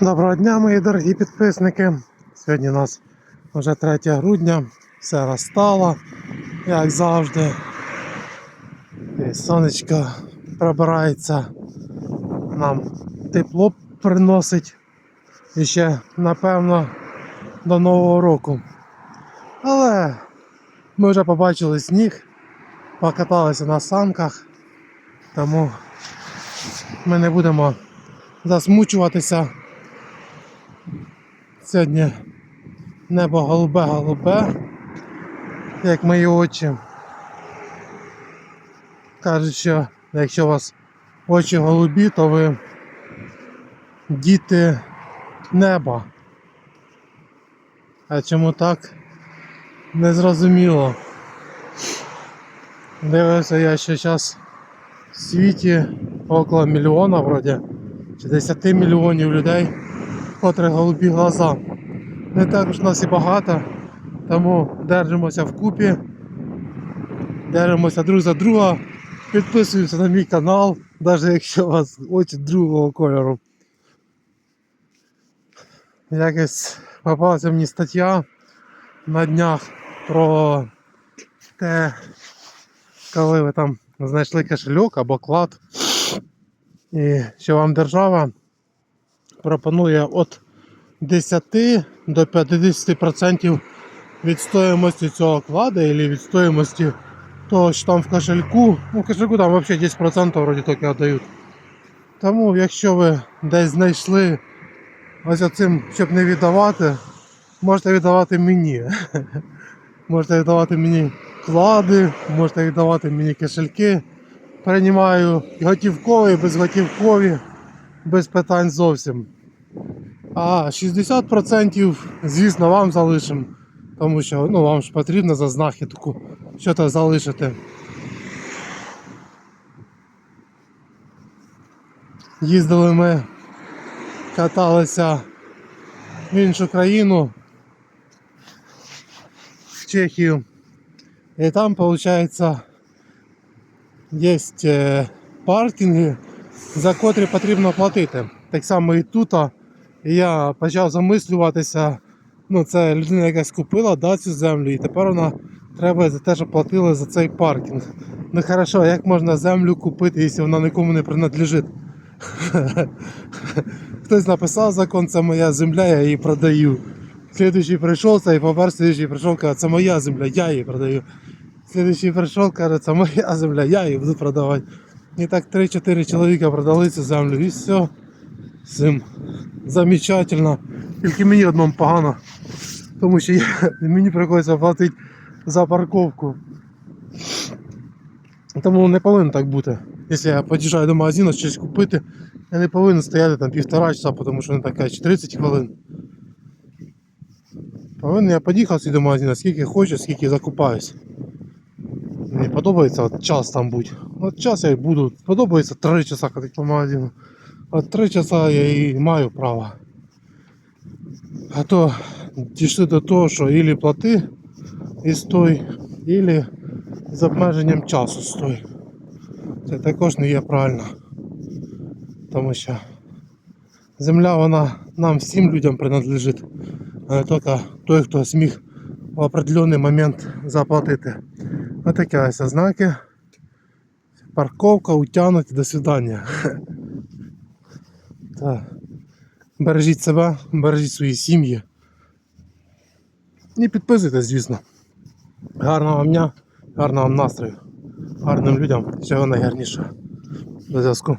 Доброго дня, мої дорогі підписники. Сьогодні у нас вже 3 грудня, все розстало, як завжди. І сонечко пробирається, нам тепло приносить і ще, напевно, до Нового року. Але ми вже побачили сніг, покаталися на санках, тому ми не будемо засмучуватися. Сьогодні небо голубе-голубе, як мої очі. Кажуть, що якщо у вас очі голубі, то ви діти неба. А чому так? Незрозуміло. Дивився я, що зараз в світі около мільйона вроді, чи 10 мільйонів людей котрих голубі глаза. Не так уж нас і багато, тому держимося вкупі, держимося друг за друга, підписуємося на мій канал, навіть якщо у вас очі другого кольору. Якось попалася мені стаття на днях про те, коли ви там знайшли кошельок або клад, і що вам держава пропонує від 10 до 50% від стоїмості цього кладу або від стоїмості того, що там в кошельку. Ну, в кошельку там взагалі 10% вроді тільки віддають. Тому, якщо ви десь знайшли ось цим, щоб не віддавати, можете віддавати мені. Можете віддавати мені клади, можете віддавати мені кошельки. Приймаю готівкові, безготівкові без питань зовсім. А 60% звісно вам залишимо, тому що ну, вам ж потрібно за знахідку що-то залишити. Їздили ми, каталися в іншу країну, в Чехію. І там, виходить, є е, паркінги, за котрі потрібно платити. Так само і тут. Я почав замислюватися. Ну, це людина якась купила да, цю землю, і тепер вона треба за те, що платили за цей паркінг. Ну хорошо, як можна землю купити, якщо вона нікому не принадлежить? Хтось написав закон, це моя земля, я її продаю. Слідуючий прийшов, цей помер, слідуючий прийшов, каже, це моя земля, я її продаю. Слідуючий прийшов, каже, це моя земля, я її буду продавати. І так 3-4 чоловіка продали цю землю і все. Цим замечательно. Тільки мені одному погано. Тому що я, мені приходиться платити за парковку. Тому не повинно так бути. Якщо я під'їжджаю до магазину щось купити, я не повинен стояти там півтора часа, тому що не така чи 30 хвилин. Повинен я під'їхав сюди до магазину, скільки хочу, скільки закупаюсь. Мені подобається от час там бути. От час я і буду. Подобається 3 часа ходити по магазину. От 3 часа я і маю право. А то дійшли до того, що ілі плати і стой, ілі з обмеженням часу стой. Це також не є правильно. Тому що земля вона нам всім людям принадлежить, а не тільки той, хто зміг в определенний момент заплатити. Ось такі ось знаки. Парковка, утянуть, до свидання. Так. Бережіть себе, бережіть свої сім'ї. І підписуйтесь, звісно. Гарного вам дня, гарного вам настрою, гарним людям, всього найгарнішого. До зв'язку.